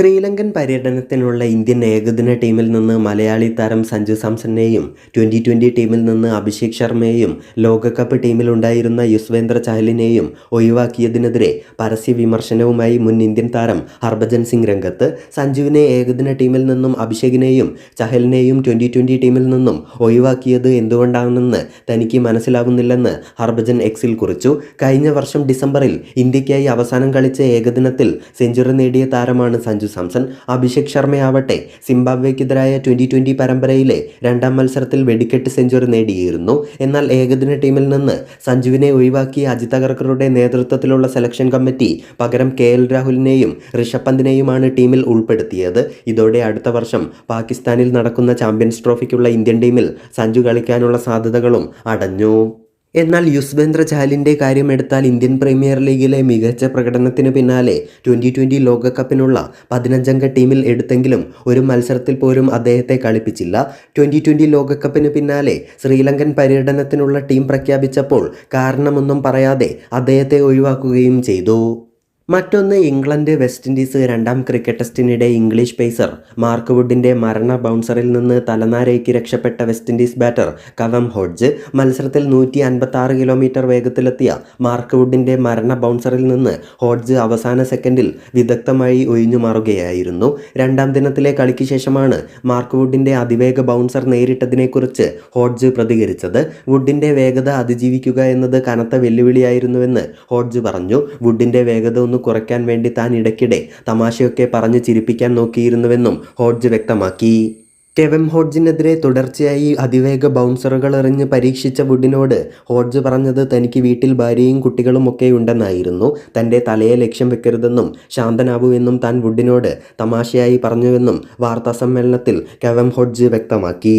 Sri Lankan പര്യടനത്തിനുള്ള Indian ഏകദിന ടീമിൽ നിന്ന് മലയാളി താരം സഞ്ജു സാംസണെയും ട്വന്റി ട്വന്റി ടീമിൽ നിന്ന് അഭിഷേക് ശർമ്മയെയും ലോകകപ്പ് ടീമിലുണ്ടായിരുന്ന യുസ്വേന്ദ്ര ചഹലിനെയും ഒഴിവാക്കിയതിനെതിരെ പരസ്യ വിമർശനവുമായി മുൻ ഇന്ത്യൻ താരം ഹർഭജൻ സിംഗ് രംഗത്ത് സഞ്ജുവിനെ ഏകദിന ടീമിൽ നിന്നും അഭിഷേകിനെയും ചഹലിനെയും ട്വന്റി ട്വന്റി ടീമിൽ നിന്നും ഒഴിവാക്കിയത് എന്തുകൊണ്ടാണെന്ന് തനിക്ക് മനസ്സിലാവുന്നില്ലെന്ന് ഹർഭജൻ എക്സിൽ കുറിച്ചു. കഴിഞ്ഞ വർഷം ഡിസംബറിൽ ഇന്ത്യക്കായി അവസാനം കളിച്ച ഏകദിനത്തിൽ സെഞ്ചുറി നേടിയ താരമാണ് സഞ്ജു സാംസൺ അഭിഷേക് ശർമ്മയാവട്ടെ സിംബാബ്വേക്കെതിരായ ട്വന്റി ട്വന്റി പരമ്പരയിലെ രണ്ടാം മത്സരത്തിൽ വെടിക്കെട്ട് സെഞ്ചുറി നേടിയിരുന്നു. എന്നാൽ ഏകദിന ടീമിൽ നിന്ന് സഞ്ജുവിനെ ഒഴിവാക്കിയ അജിത് അഗർക്കറുടെ നേതൃത്വത്തിലുള്ള സെലക്ഷൻ കമ്മിറ്റി പകരം കെ എൽ രാഹുലിനെയും ഋഷഭ് പന്തിനെയുമാണ് ടീമിൽ ഉൾപ്പെടുത്തിയത്. ഇതോടെ അടുത്ത വർഷം പാകിസ്ഥാനിൽ നടക്കുന്ന ചാമ്പ്യൻസ് ട്രോഫിക്കുള്ള ഇന്ത്യൻ ടീമിൽ സഞ്ജു കളിക്കാനുള്ള സാധ്യതകളും അടഞ്ഞു. എന്നാൽ യുസ്വേന്ദ്ര ചാലിന്റെ കാര്യമെടുത്താൽ ഇന്ത്യൻ പ്രീമിയർ ലീഗിലെ മികച്ച പ്രകടനത്തിന് പിന്നാലെ ട്വന്റി ട്വന്റി ലോകകപ്പിനുള്ള പതിനഞ്ചംഗ ടീമിൽ എടുത്തെങ്കിലും ഒരു മത്സരത്തിൽ പോലും അദ്ദേഹത്തെ കളിപ്പിച്ചില്ല. ട്വന്റി ട്വന്റി ലോകകപ്പിന് പിന്നാലെ ശ്രീലങ്കൻ പര്യടനത്തിനുള്ള ടീം പ്രഖ്യാപിച്ചപ്പോൾ കാരണമൊന്നും പറയാതെ അദ്ദേഹത്തെ ഒഴിവാക്കുകയും ചെയ്തു. മറ്റൊന്ന് ഇംഗ്ലണ്ട് വെസ്റ്റ് ഇൻഡീസ് രണ്ടാം ക്രിക്കറ്റ് ടെസ്റ്റിനിടെ ഇംഗ്ലീഷ് പേസർ മാർക്ക് വുഡിന്റെ മരണ ബൗൺസറിൽ നിന്ന് തലനാരയ്ക്ക് രക്ഷപ്പെട്ട West Indies batter Kavem Hodge മത്സരത്തിൽ നൂറ്റി അൻപത്തി കിലോമീറ്റർ വേഗത്തിലെത്തിയ മാർക്ക് വുഡിന്റെ മരണ ബൗൺസറിൽ നിന്ന് ഹോഡ്ജ് അവസാന സെക്കൻഡിൽ വിദഗ്ധമായി ഒഴിഞ്ഞു മാറുകയായിരുന്നു. രണ്ടാം ദിനത്തിലെ കളിക്ക് ശേഷമാണ് മാർക്ക് വുഡിന്റെ അതിവേഗ ബൗൺസർ നേരിട്ടതിനെക്കുറിച്ച് ഹോഡ്ജ് പ്രതികരിച്ചത്. വുഡിന്റെ വേഗത അതിജീവിക്കുക എന്നത് കനത്ത വെല്ലുവിളിയായിരുന്നുവെന്ന് ഹോഡ്ജ് പറഞ്ഞു. വുഡിന്റെ വേഗത ഒന്ന് കുറയ്ക്കാൻ വേണ്ടി താൻ ഇടയ്ക്കിടെ തമാശയൊക്കെ പറഞ്ഞ് ചിരിപ്പിക്കാൻ നോക്കിയിരുന്നുവെന്നും ഹോഡ്ജ് വ്യക്തമാക്കി. കെവം ഹോഡ്ജിനെതിരെ തുടർച്ചയായി അതിവേഗ ബൗൺസറുകൾ എറിഞ്ഞ് പരീക്ഷിച്ച വുഡിനോട് ഹോഡ്ജ് പറഞ്ഞത് തനിക്ക് വീട്ടിൽ ഭാര്യയും കുട്ടികളും ഒക്കെ ഉണ്ടെന്നായിരുന്നു തന്റെ തലയെ ലക്ഷ്യം വെക്കരുതെന്നും ശാന്തനാവൂ എന്നും താൻ വുഡിനോട് തമാശയായി പറഞ്ഞുവെന്നും വാർത്താസമ്മേളനത്തിൽ കെവം ഹോഡ്ജ് വ്യക്തമാക്കി.